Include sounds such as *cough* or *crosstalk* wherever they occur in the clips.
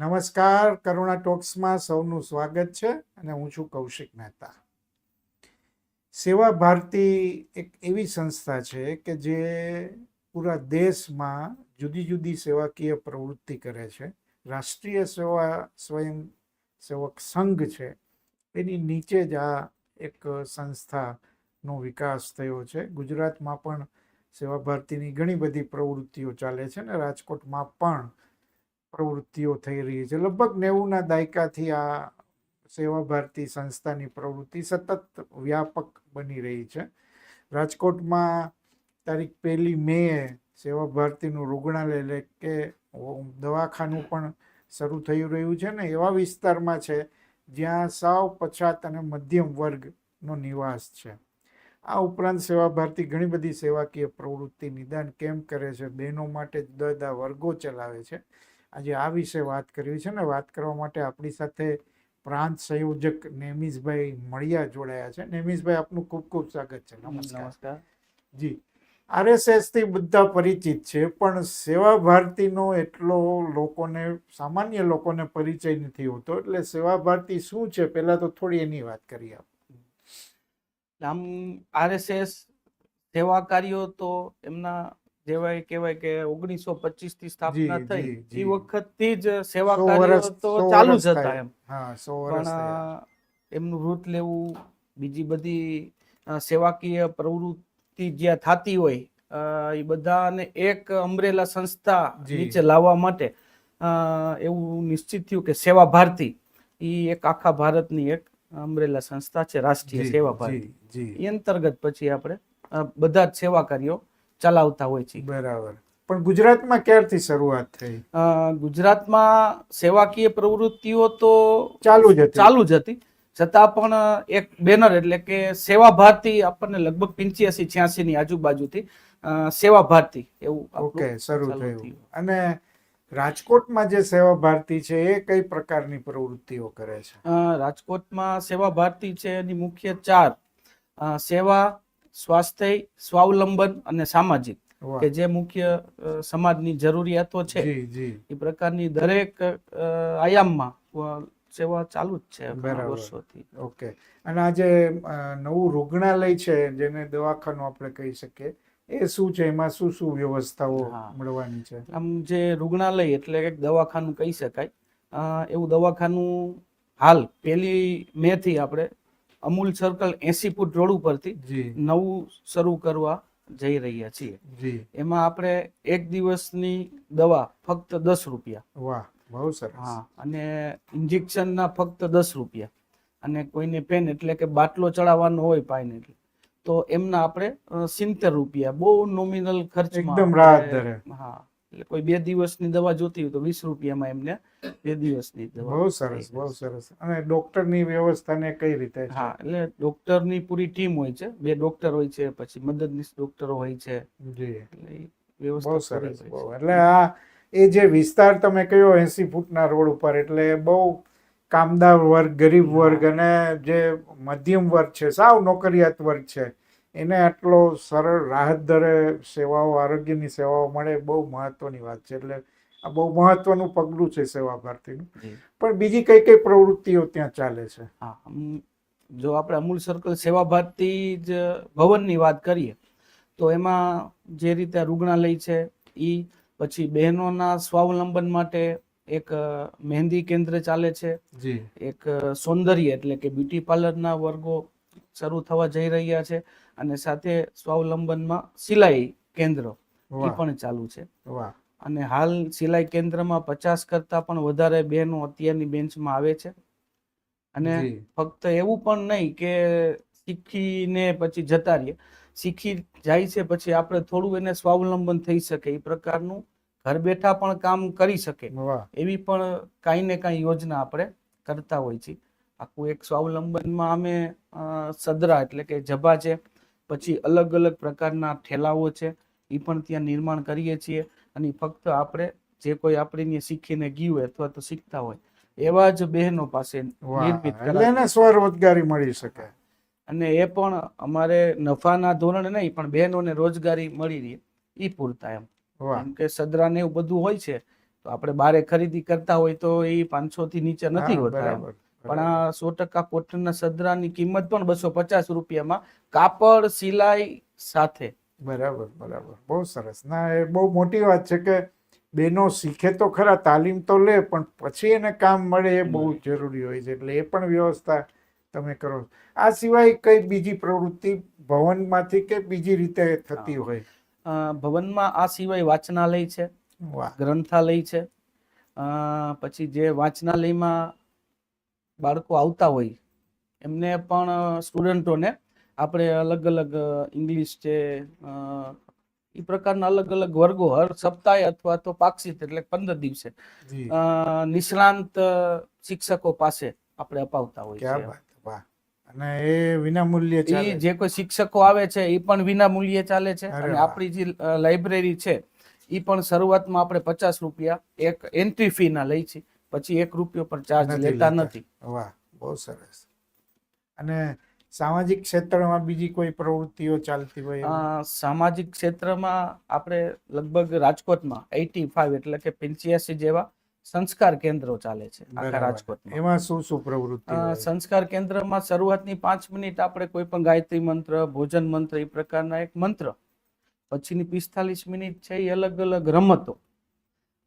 નમસ્કાર, કરુણા ટોક્સમાં સૌનું સ્વાગત છે અને હું છું કૌશિક મહેતા. સેવા ભારતી એક એવી સંસ્થા છે કે જે પૂરા દેશમાં જુદી જુદી સેવાકીય પ્રવૃત્તિ કરે છે. રાષ્ટ્રીય સેવા સ્વયં સેવક સંઘ છે. એની નીચે જ આ એક સંસ્થાનો વિકાસ થયો છે. ગુજરાતમાં પણ સેવા ભારતીની ઘણી બધી પ્રવૃત્તિઓ ચાલે છે ને રાજકોટમાં પણ પ્રવૃત્તિઓ થઈ રહી છે. લગભગ નેવુંના દાયકાથી આ સેવા ભારતી સંસ્થાની પ્રવૃત્તિ સતત વ્યાપક બની રહી છે. રાજકોટમાં તારીખ પહેલી મે સેવા ભારતીનું રૂગણાલય એટલે કે દવાખાનું પણ શરૂ થઈ રહ્યું છે ને એવા વિસ્તારમાં છે જ્યાં સાવ પછાત અને મધ્યમ વર્ગનો નિવાસ છે. આ ઉપરાંત સેવા ભારતી ઘણી બધી સેવાકીય પ્રવૃત્તિ નિદાન કેમ્પ કરે છે. બહેનો માટે જુદા જુદા વર્ગો ચલાવે છે. આજે આ વિશે વાત કરવી છે ને વાત કરવા માટે આપણી સાથે પ્રાંત સંયોજક નેમિશભાઈ મળિયા જોડાયા છે. નેમિશભાઈ આપનું ખૂબ ખૂબ સ્વાગત છે. નમસ્કાર. નમસ્કાર. જી. આરએસએસથી બધા પરિચિત છે પણ સેવા ભારતીનો એટલો લોકોને સામાન્ય લોકોને પરિચય નથી હોતો. એટલે સેવા ભારતી શું છે? પહેલા તો થોડી એની વાત કરીએ આપ. આમ આરએસએસ સેવા કાર્યો તો એમના જેવાય કહેવાય કે ઓગણીસો પચીસથી સ્થાપના થઈ. એ. વખતથી જ સેવા કાર્ય તો ચાલુ જ હતા એમ. પણ એમનું વૃત લેવું બીજી બધી સેવાકીય પ્રવૃત્તિ જ્યાં થતી હોય એ બધાને એક અમરેલા સંસ્થા નીચે લાવવા માટે એવું નિશ્ચિત થયું કે સેવા ભારતી. એ એક આખા ભારતની એક અમરેલા સંસ્થા છે રાષ્ટ્રીય સેવા ભારતી. એ અંતર્ગત પછી આપણે બધા જ સેવા કાર્યો ચલાવતા હોય છે. બરાબર. પણ ગુજરાતમાં ક્યારથી શરૂઆત થઈ? ગુજરાતમાં સેવાકીય પ્રવૃત્તિઓ તો ચાલુ જ ચાલુ જ હતી. છતાં પણ એક બેનર એટલે કે સેવા ભારતી આપણને લગભગ પંચ્યાસી છ્યાસી ની આજુબાજુથી સેવા ભારતી એવું ઓકે શરૂ થયું. અને રાજકોટમાં જે સેવા ભારતી છે એ કઈ પ્રકારની પ્રવૃત્તિઓ કરે છે? રાજકોટમાં સેવા ભારતી છે એની મુખ્ય ચાર. સેવા સ્વાસ્થ્ય સ્વાવલંબન અને સામાજિક કે જે મુખ્ય સમાજની જરૂરિયાતો છે. એ પ્રકારની દરેક આયામમાં સેવા ચાલુ જ છે વર્ષોથી. ઓકે. અને આ જે નવું રોગણાલય છે જેને દવાખાનું આપણે કહી શકીએ એ શું છે? એમાં શું શું વ્યવસ્થાઓ. મળવાની છે? આમ જે રૂગ્ણાલય એટલે એક દવાખાનું કહી શકાય. એવું દવાખાનું હાલ પહેલી મે થી આપણે અમૂલ સર્કલ એસી ફૂટ રોડ ઉપરથી નવું શરૂ કરવા જઈ રહ્યા છીએ. એમાં આપણે એક દિવસની દવા ફક્ત દસ રૂપિયા. વાહ બહુ સરસ. હા અને ઇન્જેક્શનના ફક્ત દસ રૂપિયા. અને કોઈને પેન એટલે કે બાટલો ચડાવવાનો હોય પાઈને એટલે તો એમના આપણે સિત્તેર રૂપિયા બહુ નોમિનલ ખર્ચ એકદમ રાહત દરે. હા. એટલે કોઈ બે દિવસની દવા જોતી હોય તો વીસ રૂપિયામાં એમને બે દિવસની દવા બહુ સરસ બહુ સરસ. અને ડોક્ટરની વ્યવસ્થાને કઈ રીતે હા એટલે ડોક્ટરની પૂરી ટીમ હોય છે. બે ડોક્ટર હોય છે પછી મદદનીશ ડોક્ટરો હોય છે. એટલે ઈ બહુ સરસ એટલે આ એ જે વિસ્તાર તમે કયો એસી ફૂટના રોડ ઉપર એટલે બહુ કામદાર વર્ગ ગરીબ વર્ગ અને જે મધ્યમ વર્ગ છે સાવ નોકરિયાત વર્ગ છે એને આટલો સરળ રાહત દરે સેવાઓ આરોગ્યની સેવાઓ મળે બહુ મહત્વની વાત છે. એટલે આ બહુ મહત્વનું પગલું છે સેવા ભારતીનું. પણ બીજી કઈ કઈ પ્રવૃત્તિઓ ત્યાં ચાલે છે? હા જો આપણે અમૂલ સર્કલ સેવા ભારતી જ ભવનની વાત કરીએ તો એમાં જે રીતે રૂગ્ણાલય છે એ પછી બહેનોના સ્વાવલંબન માટે એક મહેંદી કેન્દ્ર ચાલે છે. જી. એક સૌંદર્ય એટલે કે બ્યુટી પાર્લરના વર્ગો શરૂ થવા જઈ રહ્યા છે. અને સાથે સ્વાવલંબનમાં સિલાઈ કેન્દ્ર એ પણ ચાલુ છે. અને હાલ સિલાઈ કેન્દ્રમાં પચાસ કરતા પણ વધારે બહેનો અત્યારની બેન્ચમાં આવે છે. અને ફક્ત એવું પણ નહીં કે શીખીને પછી જતા રહીએ. શીખી જાય છે પછી આપણે થોડું એને સ્વાવલંબન થઈ શકે એ પ્રકારનું ઘર બેઠા પણ કામ કરી શકે. એવી પણ કાંઈ ને કાંઈ યોજના આપણે કરતા હોય છે આખું એક સ્વાવલંબનમાં અમે સદરા એટલે કે જભા છે પછી અલગ અલગ પ્રકારના ઠેલાઓ છે એ પણ ત્યાં નિર્માણ કરીએ છીએ અને ફક્ત આપણે જે કોઈ આપણે શીખીને ગયું હોય અથવા તો શીખતા હોય એવા જ બહેનો પાસે નિર્મિત એને સ્વરોજગારી મળી શકે. અને એ પણ અમારે નફાના ધોરણે નહીં પણ બહેનોને રોજગારી મળી રહી એ પૂરતા એમ. કેમ કે સદરા ને એવું બધું હોય છે તો આપણે બારે ખરીદી કરતા હોય તો એ પાંચસો થી નીચે નથી હોતા પણ સો ટકા કોટનના સદરાની કિંમત પણ બસો પચાસ રૂપિયામાં કાપડ સિલાઈ સાથે. બરાબર બરાબર. બહુ સરસ. ના એ બહુ મોટી વાત છે કે બેનો શીખે તો ખરા તાલીમ તો લે પણ પછી એને કામ મળે એ બહુ જરૂરી હોય છે. એટલે એ પણ વ્યવસ્થા તમે કરો. આ સિવાય કઈ બીજી પ્રવૃત્તિ ભવનમાંથી કે બીજી રીતે થતી હોય? ભવનમાં આ સિવાય વાંચનાલય છે ગ્રંથાલય છે. પછી જે વાંચનાલયમાં બાળકો આવતા હોય એમને પણ સ્ટુડન્ટોને આપણે અલગ અલગ ઇંગ્લિશ છે એ પ્રકારના અલગ અલગ વર્ગો હર સપ્તાહે અથવા તો પાક્ષિત એટલે પંદર દિવસે. નિષ્ણાંત શિક્ષકો પાસે આપણે અપાવતા હોય છે. અને એ વિનામૂલ્યે ચાલે જે કોઈ શિક્ષકો આવે છે એ પણ વિના મૂલ્યે ચાલે છે. અને આપણી જે લાઇબ્રેરી છે એ પણ શરૂઆતમાં આપણે પચાસ રૂપિયા એક એન્ટ્રી ફી ના લઈ છીએ પછી એક રૂપિયો પણ ચાર્જ લેતા. નથી. વાહ બહુ સરસ. અને સામાજિક ક્ષેત્રમાં બીજી કોઈ પ્રવૃત્તિઓ ચાલતી હોય સામાજિક ક્ષેત્રમાં આપણે લગભગ રાજકોટમાં એટી ફાઈવ એટલે કે પંચ્યાસી જેવા સંસ્કાર કેન્દ્રો ચાલે છે આખા. રાજકોટમાં. એમાં શું શું પ્રવૃત્તિ સંસ્કાર કેન્દ્રમાં શરૂઆતની પાંચ મિનિટ આપણે કોઈ પણ ગાયત્રી મંત્ર ભોજન મંત્ર એ પ્રકારના એક મંત્ર. પછીની પિસ્તાલીસ મિનિટ છે એ અલગ અલગ રમતો.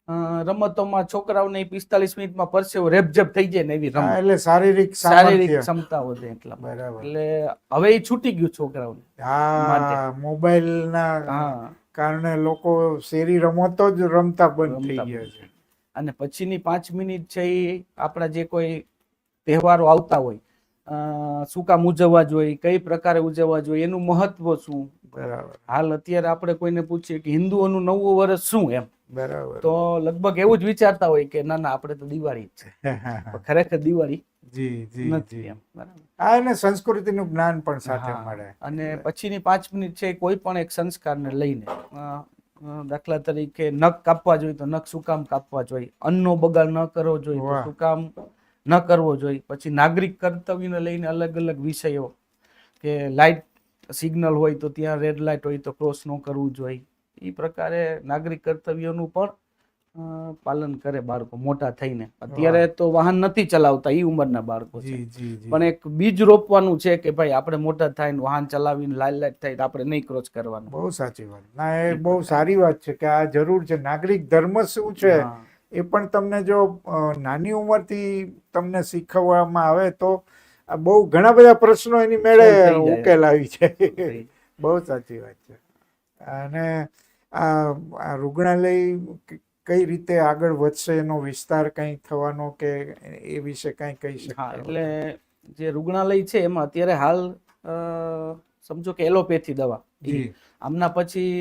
રમતોમાં છોકરાઓને પિસ્તાલીસ મિનિટમાં પરસેવો રેપઝેપ થઈ જાય ને એવી રમત. એટલે શારીરિક શારીરિક ક્ષમતા વધે એટલા બરાબર. એટલે હવે એ છૂટી ગયું છોકરાઓને હા. મોબાઈલના હા. કારણે લોકો શેરી રમતો જ રમતા બંધ થઈ ગયા છે. અને પછીની પાંચ મિનિટ છે એ આપણા જે કોઈ તહેવારો આવતા હોય શું કામ ઉજવવા જોઈએ કઈ પ્રકારે ઉજવવા જોઈએ એનું મહત્વ શું? બરાબર. હાલ અત્યારે આપણે કોઈને પૂછીએ કે હિન્દુઓનું નવું વર્ષ શું એમ? બરાબર. તો લગભગ એવું જ વિચારતા હોય કે ના ના આપણે તો દિવાળી જ છે. *laughs* ખરેખર દિવાળી જી જી નથી એમ બરાબર. હા એને સંસ્કૃતિનું જ્ઞાન પણ સાથે. મળે. અને પછીની પાંચ મિનિટ છે કોઈ પણ એક સંસ્કારને લઈને દાખલા તરીકે નખ કાપવા જોઈએ તો નખ શું કામ કાપવા જોઈએ? અન્નનો બગાડ ન કરવો જોઈએ તો શું કામ ન કરવો જોઈએ? પછી નાગરિક કર્તવ્યને લઈને અલગ અલગ વિષયો કે લાઇટ સિગ્નલ હોય તો ત્યાં રેડ લાઇટ હોય તો ક્રોસ ન કરવું જોઈએ. એ પ્રકારે નાગરિક કર્તવ્યોનું પણ પાલન કરે બાળકો મોટા થઈને. અત્યારે તો વાહન નથી ચલાવતા એ ઉંમરના બાળકો છે. પણ એક બીજ રોપવાનું છે કે ભાઈ આપણે મોટા થઈને વાહન ચલાવીને લાલ લાઈટ થાય આપણે નહીં ક્રોસ કરવાનું. બહુ સાચી વાત. ના એ બહુ સારી વાત છે કે આ જરૂર છે. નાગરિક ધર્મ શું છે એ પણ તમને જો નાની ઉંમરથી તમને શીખવવામાં આવે તો આ બહુ ઘણા બધા પ્રશ્નો એની મેળે. ઉકેલ આવી છે બહુ સાચી વાત છે. અને આ રૂગ્ણાલય કઈ રીતે આગળ વધશે એનો વિસ્તાર કંઈ થવાનો કે એ વિશે કંઈ કહી હા એટલે જે રૂગણાલય છે એમાં અત્યારે હાલ સમજો કે એલોપેથી દવા. આમના પછી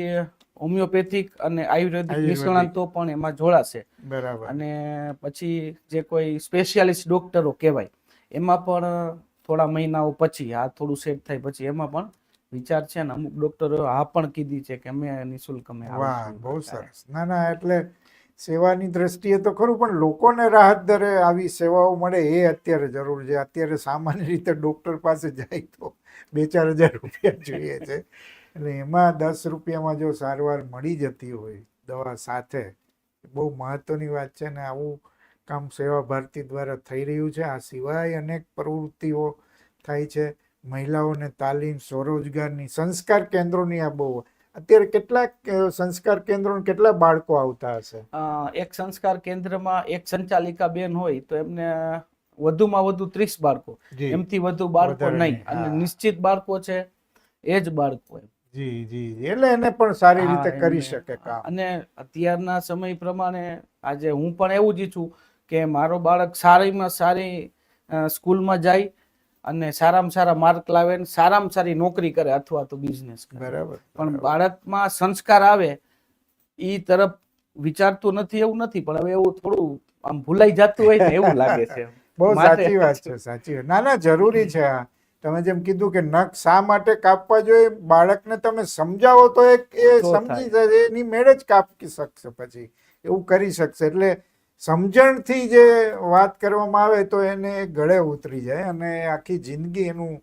હોમિયોપેથિક અને આયુર્વેદિક આયુર્વેદિક. નિષ્ણાંતો પણ એમાં જોડાશે બરાબર અને પછી જે કોઈ સ્પેશિયાલિસ્ટ ડોક્ટરો કહેવાય એમાં પણ થોડા મહિનાઓ પછી આ થોડું સેટ થાય પછી એમાં પણ વિચાર છે ને અમુક ડોક્ટરો આ પણ કીધી છે કે અમે નિશુલ્ક અમે વાહ બહુ સરસ. ના ના એટલે સેવાની દ્રષ્ટિએ તો ખરું પણ લોકોને રાહત દરે આવી સેવાઓ મળે એ અત્યારે જરૂર છે. અત્યારે સામાન્ય રીતે ડૉક્ટર પાસે જાય તો બે ચાર હજાર રૂપિયા જોઈએ છે. એટલે એમાં દસ રૂપિયામાં જો સારવાર મળી જતી હોય દવા સાથે બહુ મહત્વની વાત છે ને આવું કામ સેવા ભારતી દ્વારા થઈ રહ્યું છે. આ સિવાય અનેક પ્રવૃત્તિઓ થાય છે. મહિલાઓને તાલીમ સ્વરોજગારની સંસ્કાર કેન્દ્રોની આ બહુ અત્યારે કેટલાક સંસ્કાર કેન્દ્રો કેટલા બાળકો આવતા હશે? એક સંસ્કાર કેન્દ્રમાં એક સંચાલિકા બેન હોય તો એમને વધુમાં વધુ ત્રીસ બાળકો. એમથી વધુ બાળકો નહીં. અને નિશ્ચિત બાળકો છે એ જ બાળકો એમ. જી જી જી. એટલે એને પણ સારી રીતે કરી શકે કામ. અને અત્યારના સમય પ્રમાણે આજે હું પણ એવું જ ઈચ્છું કે મારો બાળક સારીમાં સારી સ્કૂલમાં જાય અને સારામાં સારા માર્ક લાવે ને સારામાં સારી નોકરી કરે અથવા તો બિઝનેસ કરે. બરાબર પણ બાળકમાં સંસ્કાર આવે એ તરફ વિચારતું નથી એવું નથી. પણ હવે એવું થોડું આમ ભૂલાઈ જતું હોય ને એવું લાગે છે. *laughs* બહુ સાચી વાત છે સાચી વાત. ના ના જરૂરી છે આ. તમે જેમ કીધું કે નખ શા માટે કાપવા જોઈએ? બાળકને તમે સમજાવો તો એક એ સમજી જશે એની મેળે જ કાપી શકશે પછી. એવું કરી શકશે. એટલે સમજણથી જે વાત કરવામાં આવે તો એને ગળે ઉતરી જાય અને આખી જિંદગી એનું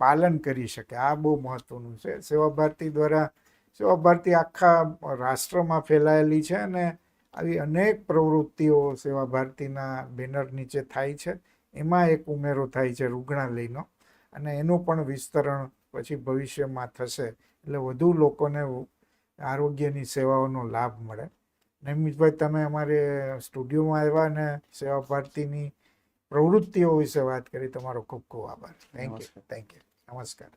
પાલન કરી શકે. આ બહુ મહત્વનું છે. સેવા ભારતી દ્વારા, સેવા ભારતી આખા રાષ્ટ્રમાં ફેલાયેલી છે અને આવી અનેક પ્રવૃત્તિઓ સેવા ભારતીના બેનર નીચે થાય છે. એમાં એક ઉમેરો થાય છે રૂગણાલયનો અને એનું પણ વિસ્તરણ પછી ભવિષ્યમાં થશે. એટલે વધુ લોકોને આરોગ્યની સેવાઓનો લાભ મળે. નૈમિતભાઈ તમે અમારે સ્ટુડિયોમાં આવ્યા અને સેવા ભારતીની પ્રવૃત્તિઓ વિશે વાત કરી. તમારો ખૂબ ખૂબ આભાર. થેન્ક યુ થેન્ક યુ નમસ્કાર.